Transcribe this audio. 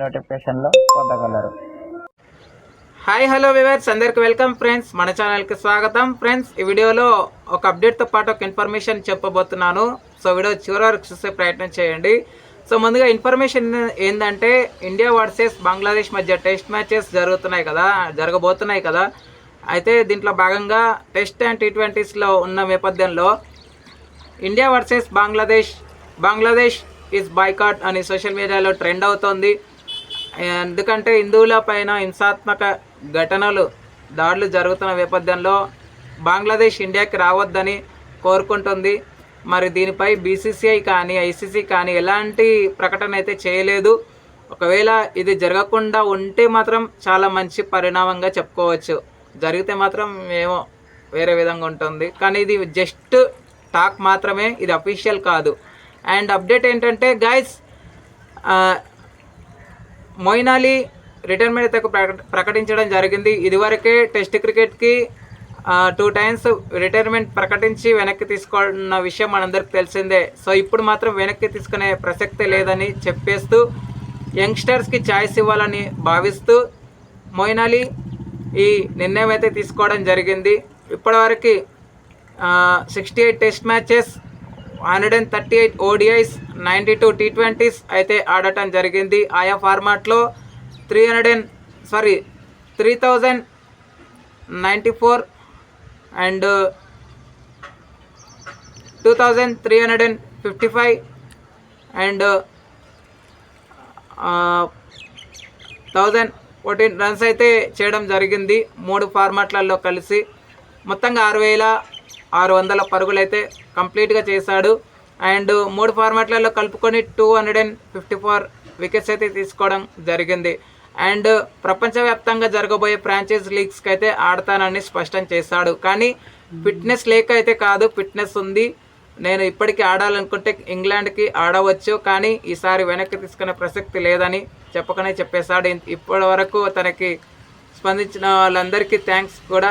నోటిఫికేషన్లో పొందగలరు. Hi hello viewers అందరికి వెల్కమ్ ఫ్రెండ్స్ మన ఛానల్కి స్వాగతం. ఫ్రెండ్స్ ఈ వీడియోలో ఒక అప్డేట్తో పాటు ఒక ఇన్ఫర్మేషన్ చెప్పబోతున్నాను. సో వీడియో చివరి వరకు చూసే ప్రయత్నం చేయండి. సో ముందుగా ఇన్ఫర్మేషన్ ఏంటంటే ఇండియా వర్సెస్ బంగ్లాదేశ్ మధ్య టెస్ట్ మ్యాచెస్ జరుగుతున్నాయి కదా జరగబోతున్నాయి కదా. అయితే దీంట్లో భాగంగా టెస్ట్ అండ్ టీ ట్వంటీస్లో ఉన్న నేపథ్యంలో India versus Bangladesh Bangladesh is boycott అని సోషల్ మీడియాలో ట్రెండ్ అవుతోంది. ఎందుకంటే హిందువుల పైన హింసాత్మక ఘటనలు దాడులు జరుగుతున్న నేపథ్యంలో బంగ్లాదేశ్ ఇండియాకి రావద్దని కోరుకుంటుంది. మరి దీనిపై బీసీసీఐ కానీ ఐసీసీ కానీ ఎలాంటి ప్రకటన అయితే చేయలేదు. ఒకవేళ ఇది జరగకుండా ఉంటే మాత్రం చాలా మంచి పరిణామంగా చెప్పుకోవచ్చు. జరిగితే మాత్రం ఏమో వేరే విధంగా ఉంటుంది. కానీ ఇది జస్ట్ టాక్ మాత్రమే ఇది అఫీషియల్ కాదు. అండ్ అప్డేట్ ఏంటంటే గైస్ మొయిన్ అలీ రిటైర్మెంట్ అయితే ప్రకటించడం జరిగింది. ఇదివరకే టెస్ట్ క్రికెట్కి టూ టైమ్స్ రిటైర్మెంట్ ప్రకటించి వెనక్కి తీసుకున్న విషయం మనందరికి తెలిసిందే. సో ఇప్పుడు మాత్రం వెనక్కి తీసుకునే ప్రసక్తే లేదని చెప్పేస్తూ యంగ్స్టర్స్కి ఛాయిస్ ఇవ్వాలని భావిస్తూ మొయిన్ అలీ ఈ నిర్ణయం అయితే తీసుకోవడం జరిగింది. ఇప్పటివరకు sixty eight test matches hundred and thirty eight ODIs ninety two T twenties అయితే ఆడటం జరిగింది. ఆయా ఫార్మాట్లో three hundred and sorry three thousand ninety four and two thousand three hundred and fifty five and thousand fourteen runs అయితే చేయడం జరిగింది. మూడు ఫార్మాట్లలో కలిసి. మొత్తంగా ఆరు వేల ఆరు వందల పరుగులు అయితే కంప్లీట్గా చేశాడు. అండ్ మూడు ఫార్మాట్లలో కలుపుకొని two hundred and fifty four wickets అయితే తీసుకోవడం జరిగింది. అండ్ ప్రపంచవ్యాప్తంగా జరగబోయే ఫ్రాంచైజ్ లీగ్స్కి అయితే ఆడతానని స్పష్టం చేశాడు. కానీ ఫిట్నెస్ లేక అయితే కాదు ఫిట్నెస్ ఉంది. నేను ఇప్పటికీ ఆడాలనుకుంటే ఇంగ్లాండ్కి ఆడవచ్చు కానీ ఈసారి వెనక్కి తీసుకునే ప్రసక్తి లేదని చెప్పకనే చెప్పేశాడు. ఇప్పటి వరకు తనకి స్పందించిన వాళ్ళందరికీ థ్యాంక్స్ కూడా